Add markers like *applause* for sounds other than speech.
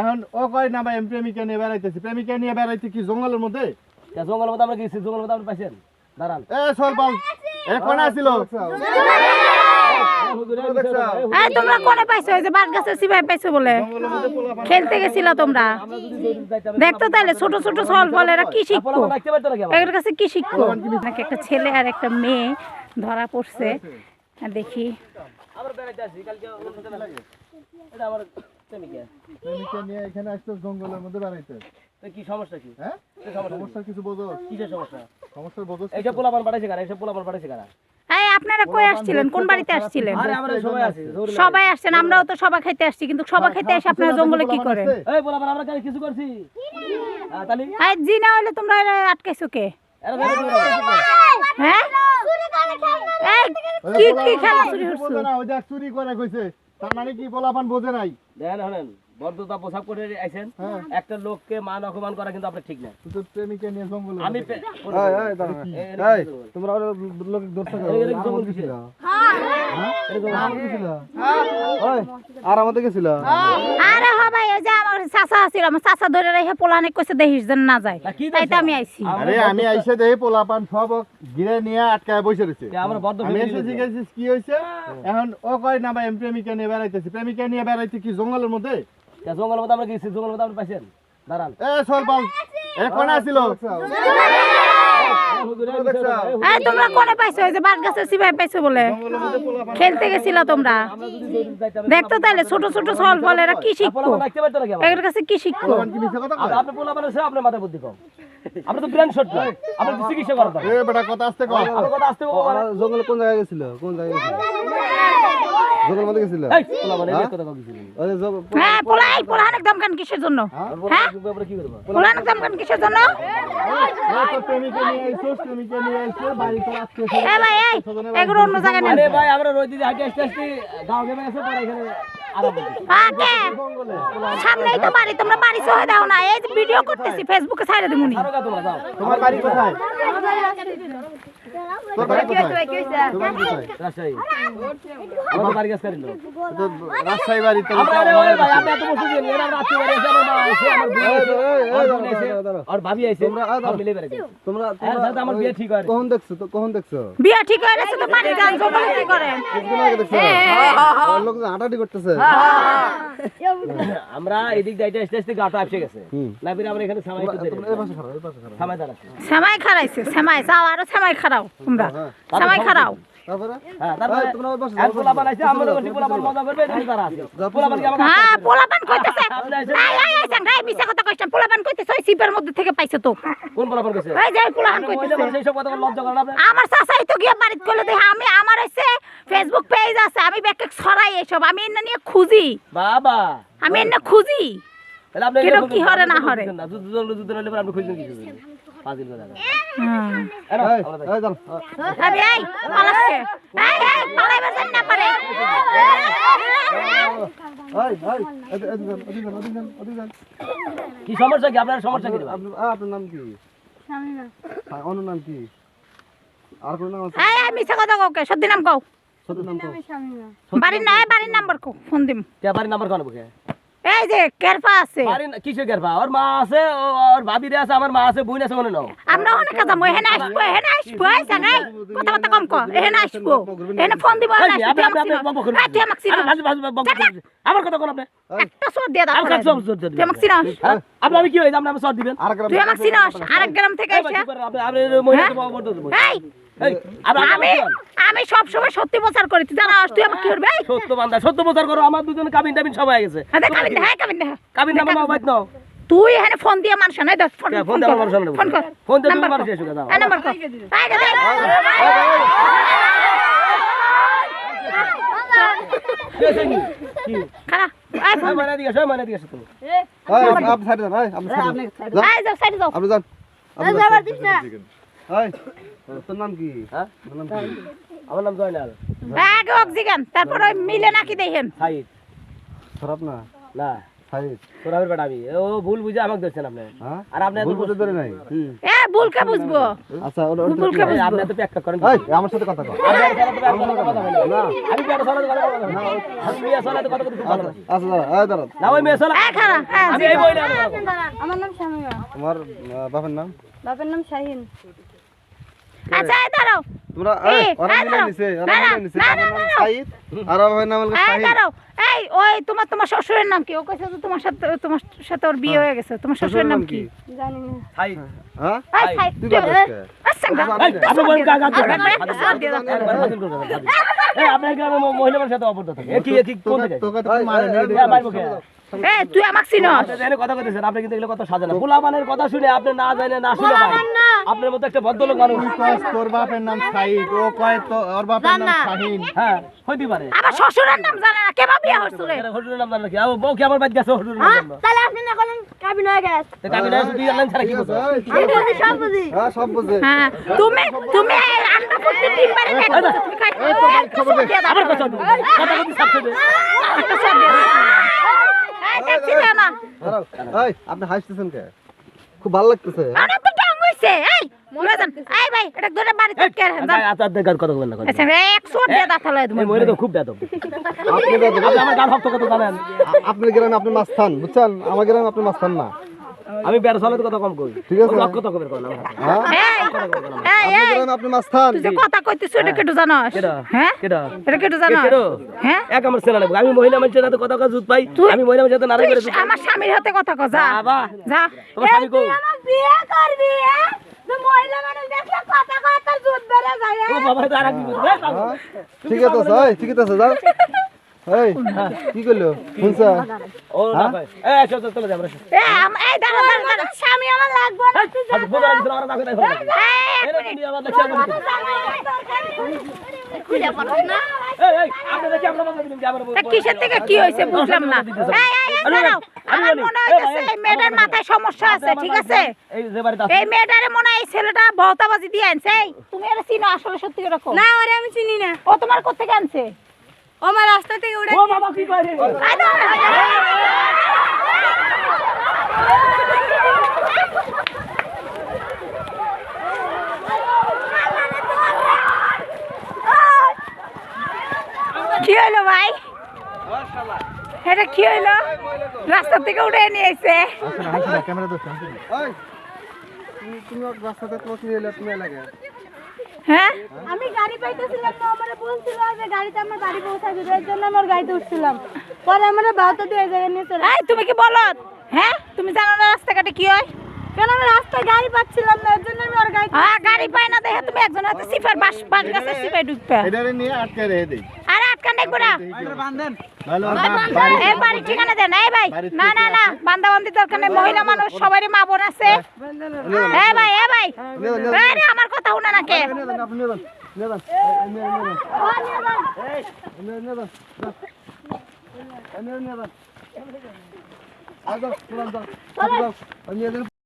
এখন ও কয় না ভাই আমি প্রেমিকা নিয়ে বেড়াইতেছি। প্রেমিকা নিয়ে বেড়াইতে কি জঙ্গলের মধ্যে? জঙ্গলের মধ্যে আমরা গেছি জঙ্গলের মধ্যে আপনি পাইছেন। দাঁড়ান। এ সরপাল এখন আসিল। এই তোমরা কোনে পাইছো? যে বাট গাছের সিপাই পাইছো বলে। খেলতে গেছিল তোমরা? দেখতো তাহলে ছোট ছোট সল ফল এরা কি শিখব? কাছে কি শিখব? নাকি একটা ছেলে আর একটা মেয়ে ধরা পড়ছে? দেখি। আমরা বেড়াইতে আসি কালকে এটা আমার প্রেমিকা। প্রেমিকা নিয়ে এখানে আসতো জঙ্গলের মধ্যে বেড়াইতে। তো কি সমস্যা কি? হ্যাঁ? সমস্যা কিছু বোঝো? কিসের সমস্যা? সমস্যার বোঝো এইসব পোলাপান পাঠাইছে কারা? এইসব পোলাপান পাঠাইছে কারা? এই আপনারা কই আসছিলেন? কোন বাড়িতে আসছিলেন? সবাই আছি জরুরি সবাই আসছেন আমরাও তো সবাই খাইতে আসছি কিন্তু সবাই খাইতে এসে আপনারা জঙ্গলে কি করেন? এই পোলাপান আমরা কালকে কিছু করছি। এই জি না হলে তোমরা আটকাইছো কে? কি হ্যাঁ? কি কি খেলা চুরি হচ্ছে চুরি করে কইছে। তার মানে কি পোলাপান বোঝে নাই? দেন হলেন বর্ধতা পোশাক করে আইছেন হ্যাঁ একটা লোককে মান অপমান করা কিন্তু আপনার ঠিক না তুই তো প্রেমিকা নিয়ে জঙ্গলে আমি পে- এ- এ- এই তোমরা লোক কিসের? এ জঙ্গল। আর আমাদের গেছিল আরে হ ভাই ওই যে আমার চাচা আছিল আমার চাচা ধরে রেখে পোলানে কইছে দেখিস যেন না যায় তাই তো আমি আইছি আরে আমি আইসে দেখি পোলাপান সব ঘিরে নিয়ে আটকায় বসে রয়েছে যে আমরা বদ্ধ আমি এসে লোক। জিজ্ঞাসিস কি হয়েছে এখন ও কয় না ভাই আমি প্রেমিকা নিয়ে বেড়াইতেছি প্রেমিকা নিয়ে বেড়াইতে কি জঙ্গলের মধ্যে জঙ্গলের মধ্যে আমরা গেছি জঙ্গলের মধ্যে আপনি পাইছেন? দাঁড়ান। এ সরপাল এখন আসিল? এই তোমরা কোনে পাইছো? যে বাট গাছের সিপাই পাইছো বলে। খেলতে গেছিল তোমরা। দেখতো তাহলে ছোট ছোট সল ফল এরা কি শিখব? আমার? কাছে কি শিখব? আপনি- আপনার বুদ্ধি কম। আমরা তো ব্রেন শট না। আমরা তো চিকিৎসা করা এ বেটা কথা আসতে কর কথা আসতে জঙ্গলে কোন জায়গায় গেছিল? কোন জায়গায় গেছিল? জঙ্গলের মধ্যে গেছিল? এই পোলাপান এই কথা যে জঙ্গল- হ্যাঁ পোলাই পোলান একদম কান কিসের জন্য? হ্যাঁ? আমরা কি করব? পোলান একদম কান কিসের জন্য? এ তো প্রেমিকা নিয়ে আইসোস প্রেমিকা নিয়ে আইসে বাড়ি তো আজকে এ ভাই এই এগুলো অন্য জায়গায় নেন। আরে ভাই আমরা রোজ দিদি হাঁটি আসতে আসতে গাঁও গেমে এসে পড়ে এখানে। আগে সামনেই তো বাড়ি তোমরা বাড়ি সহে দাও না। এই যে ভিডিও করতেছি ফেসবুকে ছাইড়ে দিমুনি আরও গা তোমরা যাও। তোমার বাড়ি কোথায়? তোর বাড়ি কোথায়? তোমার কোথায়? রাজশাহী। বাড়ি গাছ কাটিলো তো। রাজশাহী বাড়ি তো আমরা আরে ওই ভাই আপনি এত বসে দিন এরা রাত্রি বাড়ি এসে আমার মা এসে আমার বোন এসে আমার বোন এসে আর ভাবি এসে সব মিলে বেড়ে গেছে। তোমরা এর সাথে আমার বিয়ে ঠিক হয়। কখন দেখছ তো কখন দেখছ? বিয়া ঠিক হয়ে গেছে তো বাড়ি যান জঙ্গলে কি করেন কিছুদিন আগে দেখছ? ওই লোক হাঁটাহাঁটি করতেছে। আমরা এদিক দিয়ে আসতে আসতে গাটা আসে গেছে। নাবির আমরা এখানে সামাই সামাই দাঁড়াচ্ছে সেমাই খারাইছে সেমাই। চাও আরও সেমাই খারাও তোমরা। সেমাই খারাও হ্যাঁ আমরা হ্যাঁ পোলাপান কইতেছে। এই এই এই সাংঘাই মিছা কথা কইছেন পোলাপান কইতেছে ওই সিপের মধ্যে থেকে পাইছে তো। কোন পোলাপান কইছে? এই যে পোলাপান মহিলা কইতেছে। মানুষ এইসব কথা বলে লজ্জা করেন আপনি? আমার চাচাই তো গিয়ে বাড়িতে কইলে দেখে আমি আমার হচ্ছে ফেসবুক পেজ আছে আমি ব্যাকে ছড়াই এসব আমি এনে নিয়ে খুঁজি। বাবা। আমি এনে খুঁজি। কি হরে না হরে? না? দুধ দুধ দুধ নিলে পরে আপনি খুঁজছেন কিছু এই। এই পালাসকে এই এই না পারে। কি সমস্যা কি আপনার সমস্যা কি? আপনার নাম কি অন্য নাম কি আর কোন নাম আছে এই মিছা কথা কওকে সত্যি নাম কও সত্যি নাম কও। বাড়ির না বাড়ির নাম্বার কও ফোন দিম কে বাড়ির নাম্বার কোন বুকে এই যে কেরপা আছে। বাড়ি কিসের গেরবা ওর মা আছে ওর ভাবি রে আছে আমার মা আছে বোন আছে মনে নাও। আমরা অনেক কাজ আমি এখানে আসব এখানে আসব এই জানাই কথা কথা কম কর এখানে আসব। এখানে ফোন দিব আপনি- আসব। তুই আমাকে করবেন। আমার কথা কোন আপনি। একটা সোর দিয়ে দাও আমার সব জোর জোর তুই আমাকে চিনিস? হ্যাঁ? আপনি আমি কি হইছে আপনি আমি সর দিবেন? তুই আমাকে চিনিস? আরেক গ্রাম থেকে করেন, আপনি আপনি মহিলাকে বড় বড় দেবো। এই আমি আমি সব সময় সত্যি প্রচার করি তুই জানাস তুই আমাকে কি করবি সত্য বান্দা সত্য প্রচার করো আমার দুজন কাবিন টাবিন সবাই হয়ে গেছে কাবিন হ্যাঁ কাবিন দে কাবিন নাম্বার নাও বাইত নাও তুই এখানে ফোন দিয়ে মানুষ নাই দেখ ফোন ফোন কর আমার সামনে ফোন কর ফোন নাম্বার মানুষ। এসে দাও নাম্বার কর দে কি খারাপ মানে মানে আপনি যান, তোর নাম কি? হ্যাঁ? নাম কি? আমার নাম জয়নাল। আগে অক্সিজেন তারপর ওই মিলে নাকি দেখেন সাইদ। খারাপ না? না। সাইড তোরাবের বেটা আমি ও ভুল বুঝে আমাকে ধরছেন আপনি। হ্যাঁ? আর আপনি ভুল বুঝে বস্তু- ধরে নাই? এ ভুলকে বুঝব। আচ্ছা ওটা ওটা ভুলকে বুঝব। আপনি তো প্যাক করেন। এই আমার সাথে কথা কর আমি পেয়ারা সালাতে কথা বলব না। আমি মেয়ে সালাতে কথা বলতে খুব ভালো লাগে। আচ্ছা দাঁড়া এই দাঁড়া না ওই মেয়ে সালা। এই খারাপ হ্যাঁ আমি এই বই না আমার নাম শামিমা। তোমার নাম শাহিন। আচ্ছা দাঁড়াও। তোমরা এই, এই, ওরা মিলে নিছে ওরা না, না, মিলে নিছে না, বাবার না, নাম না, না। সাইদ আর বাবার নাম হলো এই এই ওই তোমার তোমার শ্বশুরের নাম কি? ও কইছে তো তোমার সাথে তোমার সাথে ওর বিয়ে হয়ে। গেছে। তোমার শ্বশুরের নাম কি? জানি না হাই। হ্যাঁ? এই তুই আচ্ছা আপনি। এই, আপনার গ্রামে মহিলাদের সাথে অপরাধ থাকে। কি, এ কি, কোন তোকে তো মারে না এ, মারবো কে? এই তুই আমাকে চিনস। কথা কইতেছেন, আপনি কিন্তু এগুলো কথা সাজে না। কথা শুনে আপনি না জানেন, না শুনে। আপনার মতো একটা ভদ্রলোক মানুষ। তোর বাপের নাম সাইদ। ও কয় তো ওর বাপের নাম শাহিন। হ্যাঁ, হইতে পারে। আমার শ্বশুরের নাম জানে না কেবা বিয়ে হচ্ছে রে? এরা নাম জানে? আমার বউ কি আমার বাড়ি গেছে হুজুরের নাম জানব? তাহলে আপনি না বলেন কাবিন হয়ে গেছে। তো শুধু ছাড়া কি করছ? আমি বুঝি সব বুঝি। হ্যাঁ সব বুঝে হ্যাঁ তুমি তুমি ডিম পারে না তুমি খাই খবর দে। আবার কথা। কথা বলতে। এই দেখছি না আপনি হাসতেছেন কে? খুব ভালো লাগতেছে। আরে হইছে এই মরে যান এই ভাই এটা ধরে বাড়ি থেকে আচ্ছা, আচ্ছা, আচ্ছা, কথা বলেন না, আচ্ছা না। 100 দিয়ে দাঁত হলাই তুমি মরে তো খুব। আপনি আমার গান ভক্ত কত জানেন? আপনার গ্রামে আপনি মাছ খান বুঝছেন আমার গ্রামে আপনি মাছ খান না আমি বেড়া সালাতে কথা কম কই ঠিক আছে। লক্ষ কথা কবের করেন আমার হ্যাঁ এই এই আপনি মাছ খান। তুই যে কথা কইতিস এটা কেটু জানোস? কেডা? হ্যাঁ? কেডা? এটা কেটু জানোস? হ্যাঁ? এক আমার সেনা লাগবে। আমি মহিলা মানুষের সাথে কথা কথা জুত পাই। আমি মহিলা মানুষের সাথে নারাই করে আমার স্বামীর হাতে কথা কও যা। বাবা। যা। তোমার স্বামী কো আমার বিয়ে করবি হ্যাঁ? মহিলা মানুষ দেখলে কথা কথা জুত বেড়ে যায় ও বাবা তো কি। হ্যাঁ? ঠিক আছে ঠিক আছে যাও। *laughs* এই কি করল? শুনছ ও না ভাই। এই চল চল চলে যা আমরা আম- এই দাঁড়া দাঁড়া দাঁড়া। স্বামী আমার লাগবে না তুই আজ বোঝা লাগছে না, আমরা না কোথায় ফেলে দিই। এই, এরা কি নিয়ে আবার দেখছি খুলে পড়ছ না। এই এই আপনি দেখি আমরা বাধা দিলাম যে আমরা কিসের থেকে কি হয়েছে বুঝলাম না। এই এই এই দাঁড়াও। আমার মনে এই মেয়েটার মাথায় সমস্যা আছে ঠিক আছে? এই যে বাড়িতে এই মেয়েটারে মনে হয় এই ছেলেটা বহতাবাজি দিয়ে আনছে। তুমি চিনো আসলে সত্যি না ওরে আমি চিনি না। ও তোমার কোথেকে আনছে? ও আমার রাস্তা থেকে উড়ে ও বাবা কি করে। কি হলো ভাই? এটা কি হলো? রাস্তা থেকে উঠে নিয়ে এসে। ক্যামেরা তুমি- তুমি রাস্তাতে তোমার নিয়ে এলে তুমি এলাকায়? হ্যাঁ? আমি গাড়ি পাইতেছিলাম না আমারে বলছিল যে গাড়িতে আমার বাড়ি পৌঁছাবে এর জন্য আমার গাড়িতে উঠছিলাম। পরে আমারে বাউতা দিয়ে জায়গায় নিয়ে চলে এই তুমি কি বলো হ্যাঁ? তুমি জানো না রাস্তাঘাটে কি হয়? কেন আমি রাস্তায় গাড়ি পাচ্ছিলাম না এর জন্য আমি ওর গাড়ি হ্যাঁ গাড়ি পায় না দেখে তুমি একজন হাতে সিফার বাস বাস গাছে সিফাই ঢুকবে। এটারে নিয়ে আটকে রেখে দেই। আরে আটকান দেখব না ভালো ওর বাপ বাড়ি এর বাড়ির ঠিকানা দেন এই ভাই না না না বান্দা বান্দি দরকার নেই মহিলা মানুষ সবারই মা বোন আছে এ ভাই এ ভাই আমার কথা শুনে না কে